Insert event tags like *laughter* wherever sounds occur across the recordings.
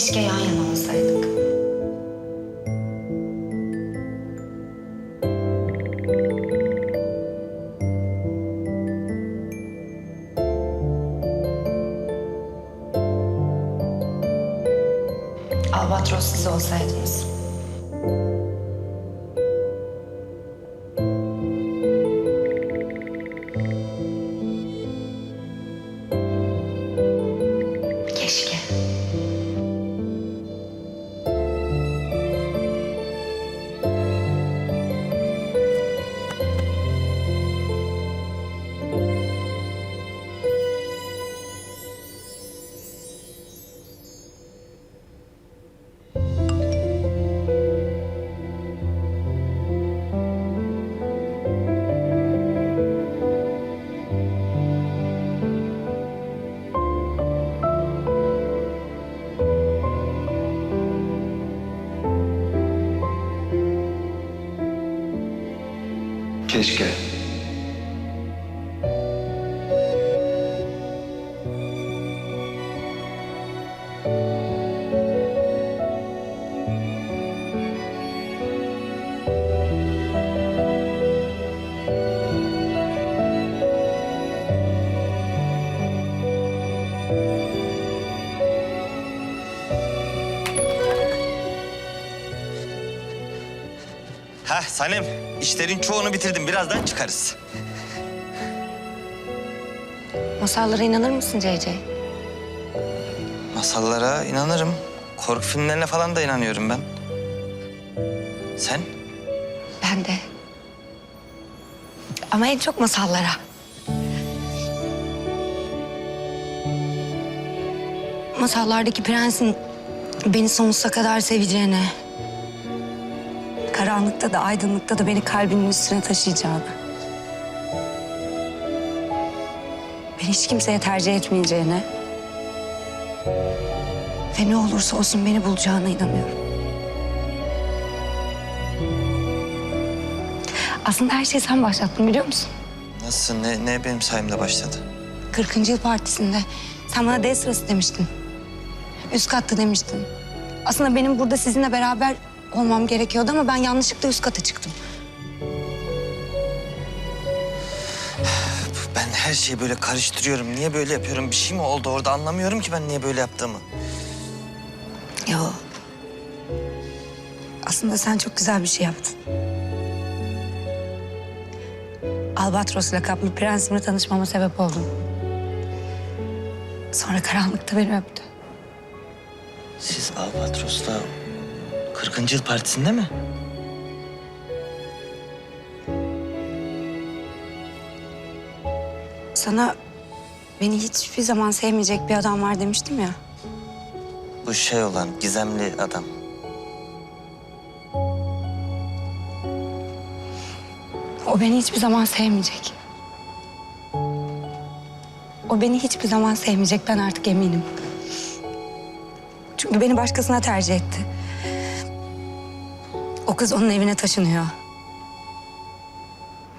Keşke yan yana olsaydık. Albatros siz olsaydınız. Keşke. Heh Sanem, işlerin çoğunu bitirdim. Birazdan çıkarız. Masallara inanır mısın CC? Masallara inanırım. Korku filmlerine falan da inanıyorum ben. Sen? Ben de. Ama en çok masallara. Masallardaki prensin beni sonsuza kadar seveceğine... ...karanlıkta da aydınlıkta da beni kalbinin üstüne taşıyacağını... ...beni hiç kimseye tercih etmeyeceğine... ...ve ne olursa olsun beni bulacağına inanıyorum. Aslında her şeyi sen başlattın biliyor musun? Nasıl? Ne, ne benim sayemde başladı? 40. yıl partisinde sen bana D sırası demiştin. Üst katta demiştin. Aslında benim burada sizinle beraber olmam gerekiyordu ama ben yanlışlıkla üst kata çıktım. *sighs* Ben her şeyi böyle karıştırıyorum. Niye böyle yapıyorum? Bir şey mi oldu orada? Anlamıyorum ki ben niye böyle yaptığımı. Yo. Aslında sen çok güzel bir şey yaptın. Albatros lakaplı prensimle tanışmama sebep oldun. Sonra karanlıkta beni öptü. Siz Albatros'la 40. yıl partisinde mi? Sana beni hiçbir zaman sevmeyecek bir adam var demiştim ya. Bu şey olan gizemli adam. O beni hiçbir zaman sevmeyecek. O beni hiçbir zaman sevmeyecek ben artık eminim. Çünkü beni başkasına tercih etti. Kız onun evine taşınıyor.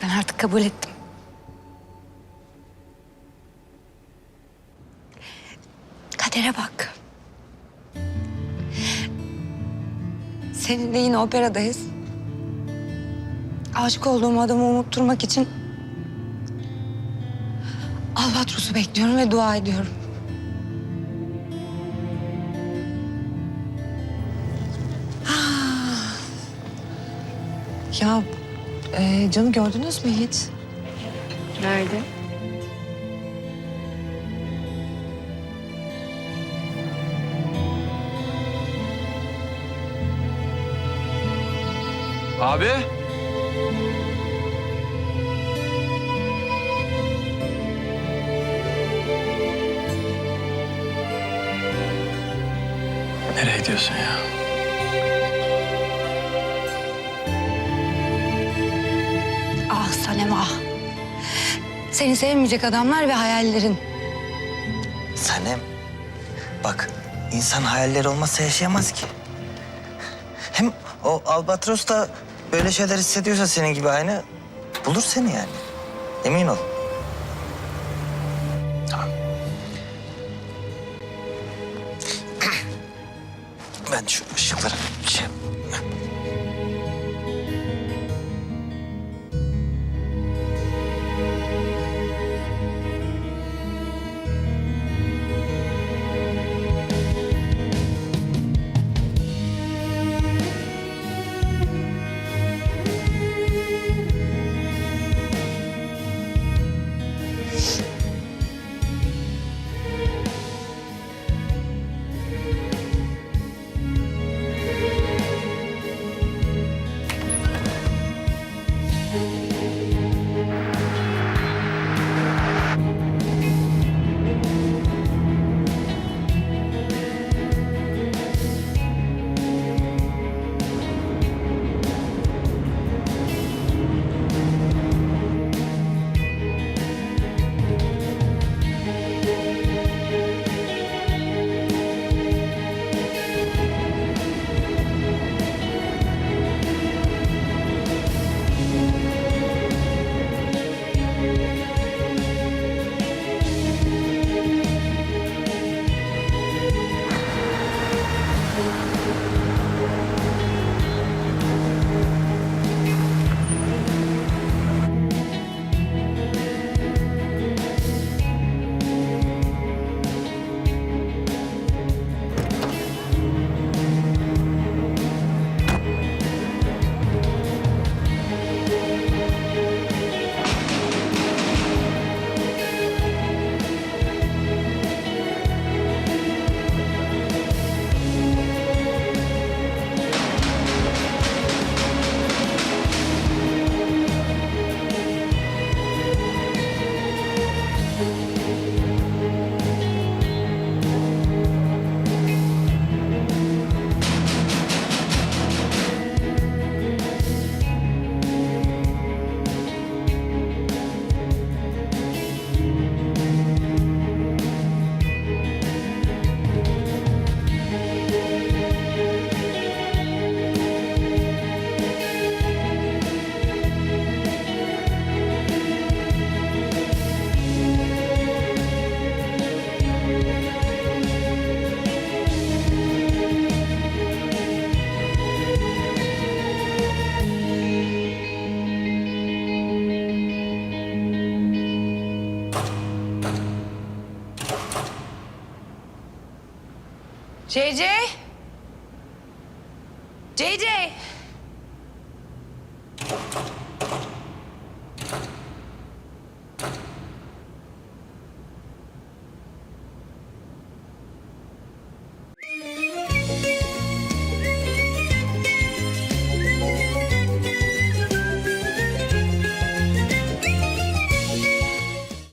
Ben artık kabul ettim. Kadere bak. Seninle yine operadayız. Aşık olduğum adamı unutturmak için Albatros'u bekliyorum ve dua ediyorum. Ya e, Can'ı gördünüz mü hiç? Nerede? Abi. Nereye gidiyorsun ya? ama. Seni sevmeyecek adamlar ve hayallerin. Sanem, bak insan hayaller olmazsa yaşayamaz ki. Hem o albatros da böyle şeyler hissediyorsa senin gibi aynı bulur seni yani. Emin ol. Tamam. Ben şu ışıkları şey... JJ? JJ?